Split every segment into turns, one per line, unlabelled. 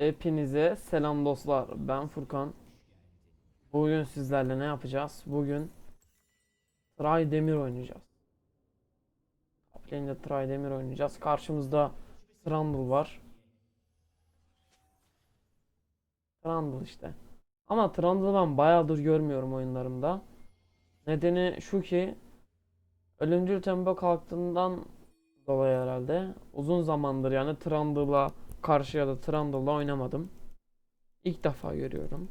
Hepinize selam dostlar. Ben Furkan. Bugün sizlerle ne yapacağız? Bugün Try Demir oynayacağız. Lane'de Try Demir oynayacağız. Karşımızda Trundle var. Trundle işte. Ama Trundle'ı ben bayağıdır görmüyorum oyunlarımda. Nedeni şu ki Ölümcül tempo kalktığından dolayı herhalde. Uzun zamandır yani Trundle'la karşı ya da Trundle'la oynamadım. İlk defa görüyorum.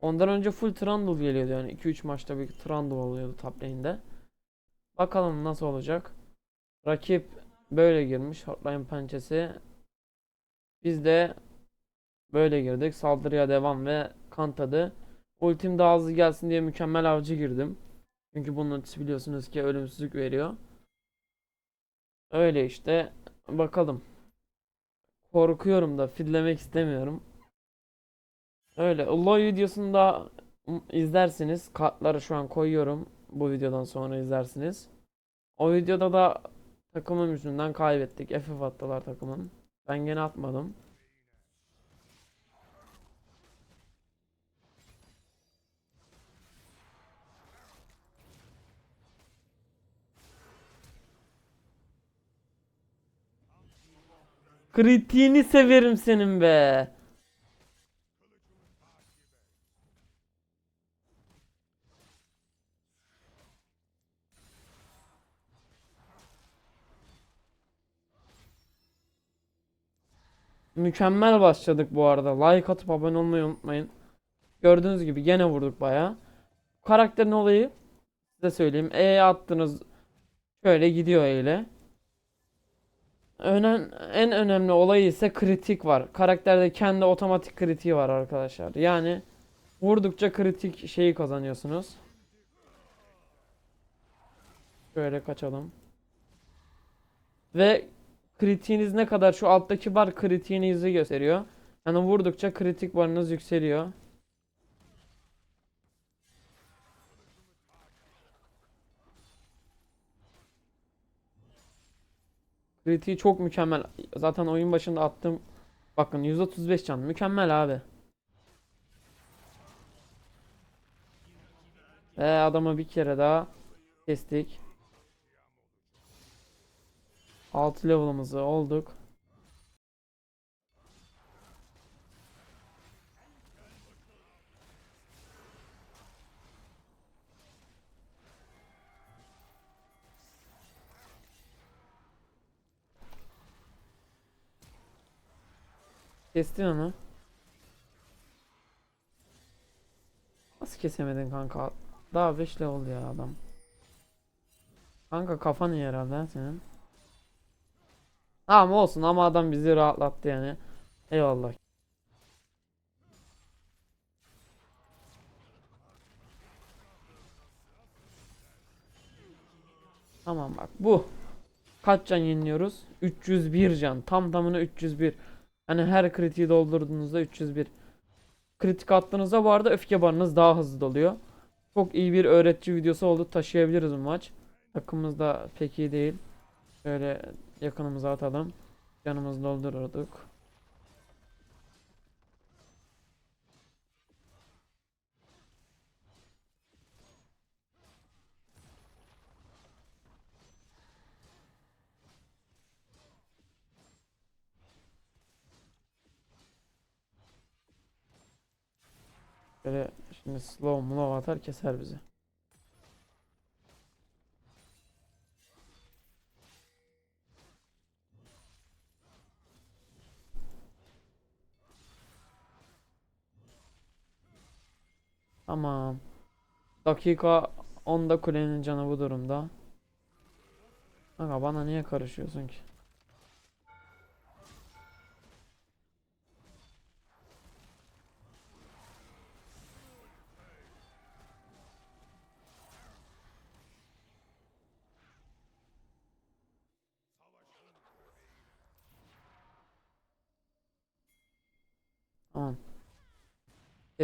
Ondan önce full Trundle geliyordu yani 2-3 maçta bir Trundle oluyordu top lane'de. Bakalım nasıl olacak. Rakip böyle girmiş hotline pençesi. Biz de böyle girdik. Saldırıya devam ve kantadı. Ultim daha hızlı gelsin diye mükemmel avcı girdim. Çünkü bunun ultisi biliyorsunuz ki ölümsüzlük veriyor. Öyle işte. Bakalım. Korkuyorum da fidlemek istemiyorum. Öyle. Allah videosunda izlersiniz. Kartları şu an koyuyorum. Bu videodan sonra izlersiniz. O videoda da takımım yüzünden kaybettik. FF attılar takımım. Ben gene atmadım. Kritiğini severim senin be. Mükemmel başladık bu arada. Like atıp abone olmayı unutmayın. Gördüğünüz gibi gene vurduk bayağı. Karakterin olayı size söyleyeyim. E attınız şöyle gidiyor öyle. Önen, en önemli olayı ise kritik var. Karakterde kendi otomatik kritiği var arkadaşlar. Yani vurdukça kritik şeyi kazanıyorsunuz. Şöyle kaçalım. Ve kritiğiniz ne kadar şu alttaki bar kritiğinizi gösteriyor. Yani vurdukça kritik barınız yükseliyor. Kritiği çok mükemmel. Zaten oyun başında attım. Bakın 135 can. Mükemmel abi. Ve adamı bir kere daha kestik. 6 level'ımızı olduk. Kestin onu. Nasıl kesemedin kanka? Daha 5 level ya adam. Kanka kafan iyi herhalde senin. Tamam olsun ama adam bizi rahatlattı yani. Eyvallah. Tamam bak bu. Kaç can yeniliyoruz? 301 can. Tam tamına 301. Hani her kritiği doldurduğunuzda 301. Kritik attığınızda bu arada öfke barınız daha hızlı doluyor. Çok iyi bir öğretici videosu oldu. Taşıyabiliriz bu maç. Takımımız da pek iyi değil. Şöyle yakınımıza atalım. Canımızı doldururduk. Böyle şimdi slow mulav atar keser bizi. Tamam. Dakika 10'da kulenin canı bu durumda. Kanka bana niye karışıyorsun ki?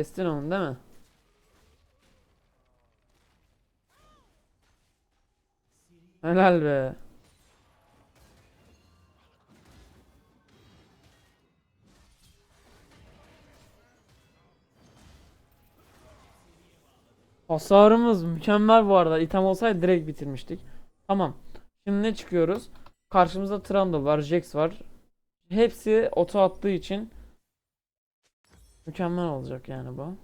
Kestin onu değil mi? Helal be. Hasarımız mükemmel bu arada. İtem olsaydı direkt bitirmiştik. Tamam. Şimdi ne çıkıyoruz? Karşımızda Trundle var, Jax var. Hepsi oto attığı için mükemmel olacak yani bu.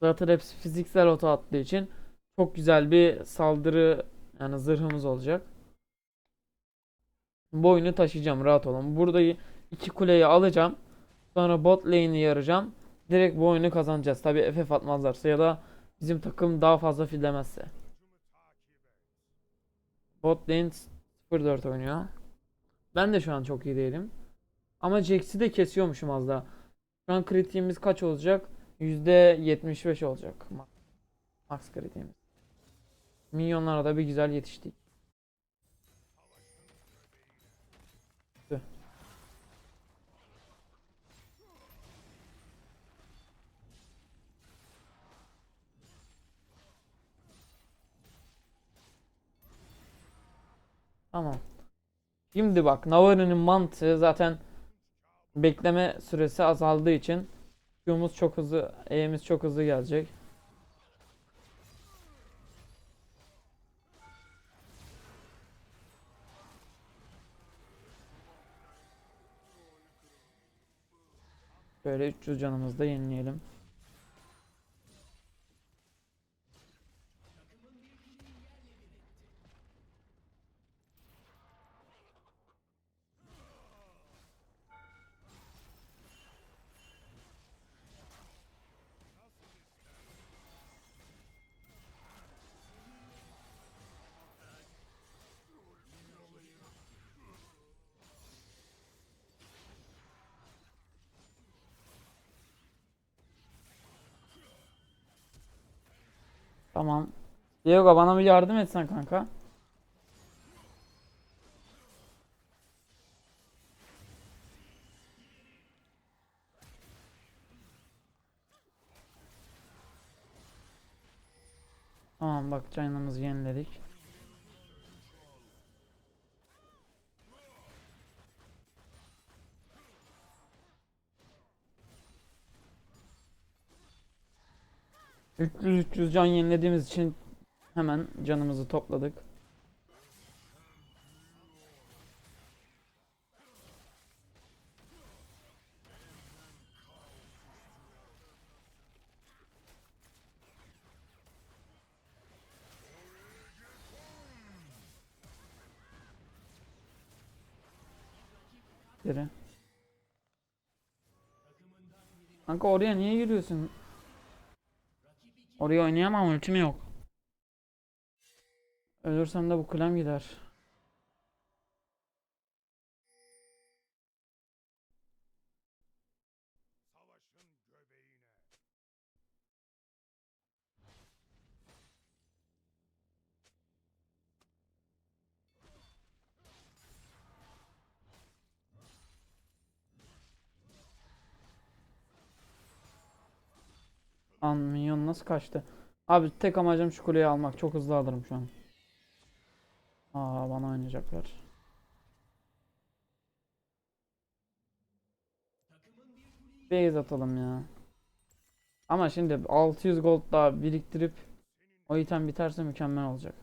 Zaten hepsi fiziksel oto attığı için çok güzel bir saldırı yani zırhımız olacak. Bu oyunu taşıyacağım rahat olun. Burada iki kuleyi alacağım. Sonra bot lane'i yaracağım. Direkt bu oyunu kazanacağız. Tabi FF atmazlarsa ya da bizim takım daha fazla fillemezse. Bot lane 0-4 oynuyor. Ben de şu an çok iyi değilim. Ama Jax'i de kesiyormuşum az daha. Şu an kritiğimiz kaç olacak? %75 olacak. Max, kritiğimiz. Minyonlara da bir güzel yetiştik. Tamam. Şimdi bak Navari'nin mantığı zaten bekleme süresi azaldığı için Q'muz çok hızlı, E'miz çok hızlı gelecek. Böyle 300 canımızı da yenileyelim. Tamam. Diego bana bir yardım etsen kanka. Tamam bak canımızı yeniledik. Üç 300 can yenilediğimiz için hemen canımızı topladık. Geri. Kanka oraya niye yürüyorsun? Oraya oynayamam ultim yok. Ölürsem de bu kulem gider. Lan minyon nasıl kaçtı? Abi tek amacım şu kuleyi almak. Çok hızlı alırım şu an. Aa bana oynayacaklar. Base atalım ya. Ama şimdi 600 gold daha biriktirip o item biterse mükemmel olacak.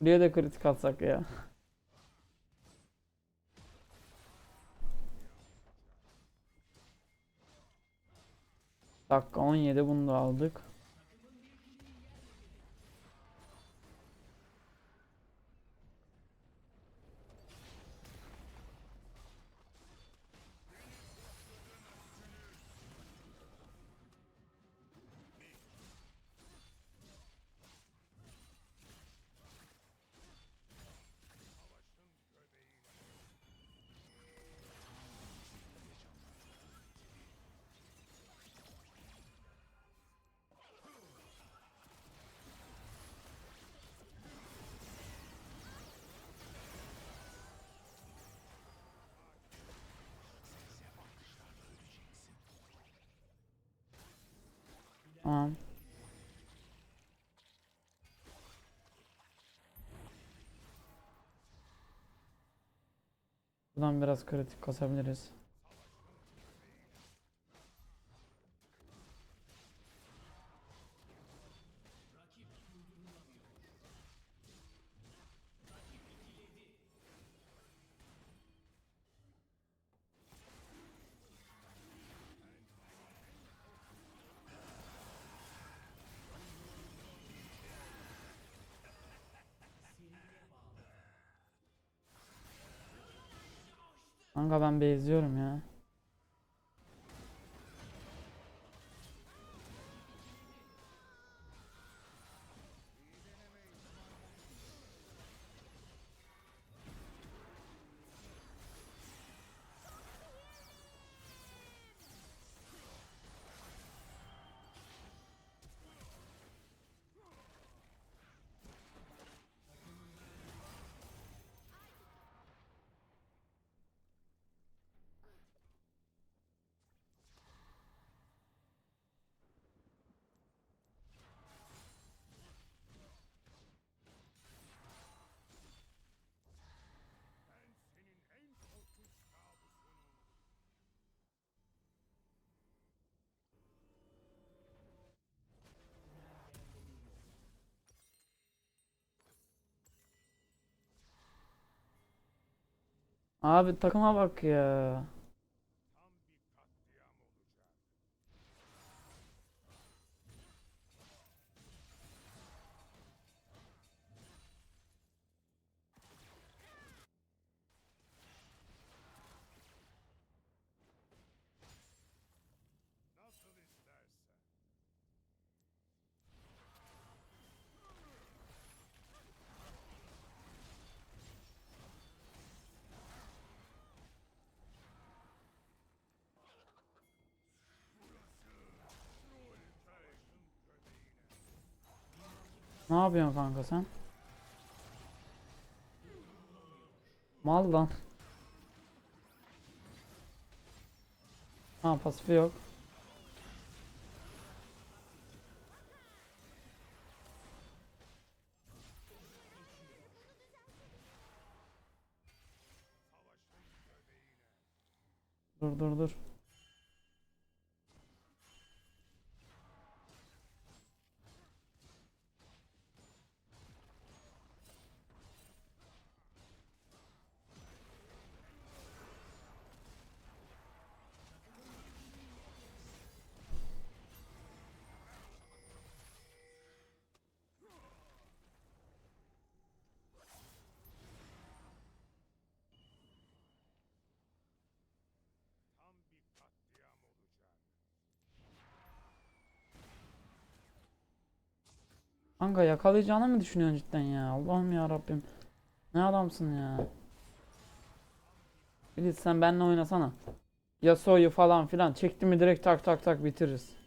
Buraya da kritik atsak ya. Dakika 17 bunu da aldık. Tamam.
Buradan biraz kritik kasabiliriz. Kanka ben bezliyorum ya. Abi takıma bak ya. Ne yapıyorsun kanka sen? Mal lan. Ha pasifi yok. Dur dur dur. Kanka yakalayacağını mı düşünüyorsun cidden ya? Allah'ım ya Rabbim. Ne adamsın ya. Bilit sen benimle oynasana. Yasuo'yu falan filan çekti mi direkt tak tak tak bitiririz.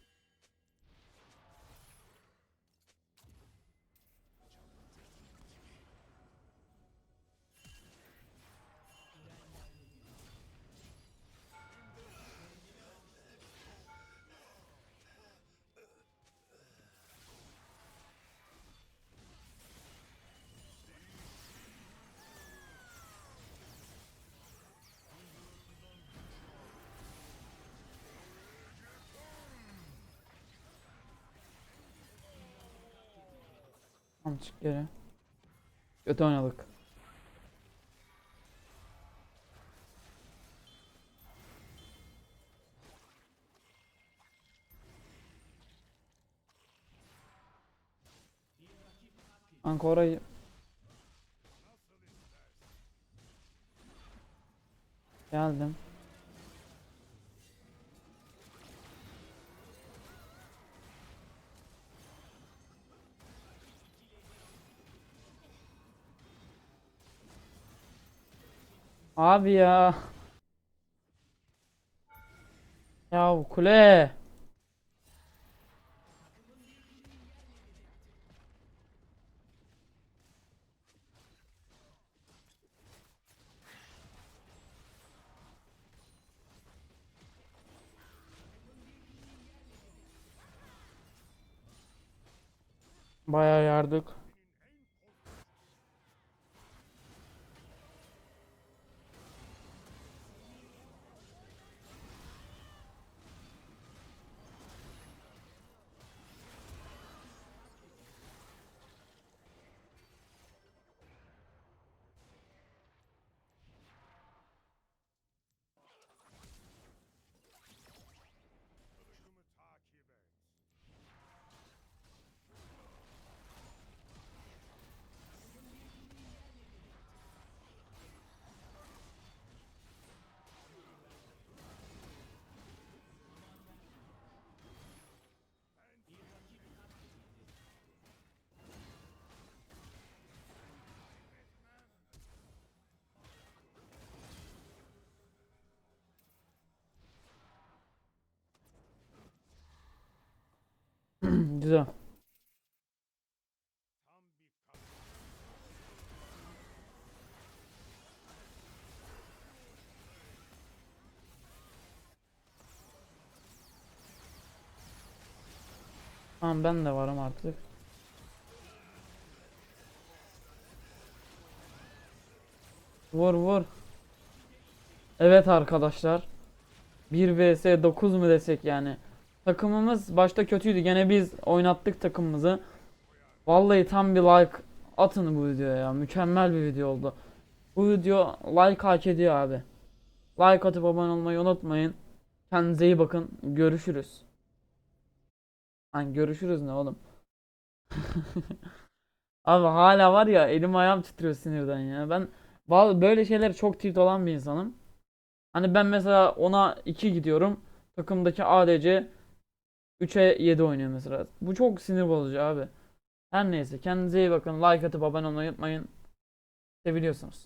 Tamam çık geri. Kötü oynadık. Kanka orayı Geldim. Abi ya. Ya kule. Bayağı yardık. Güzel. Tamam ben de varım artık. Vur vur. Evet arkadaşlar. 1 vs 9 mu desek yani. Takımımız başta kötüydü. Gene biz oynattık takımımızı. Vallahi tam bir like atın bu videoya ya. Mükemmel bir video oldu. Bu video like hak ediyor abi. Like atıp abone olmayı unutmayın. Kendinize iyi bakın. Görüşürüz. Lan görüşürüz ne oğlum? Abi hala var ya elim ayağım titriyor sinirden ya. Ben bazı böyle şeyler çok tilt olan bir insanım. Hani ben mesela ona 2 gidiyorum. Takımdaki ADC 3'e 7 oynuyor mesela. Bu çok sinir bozucu abi. Her neyse kendinize iyi bakın. Like atıp abone olmayı unutmayın. Seviliyorsunuz.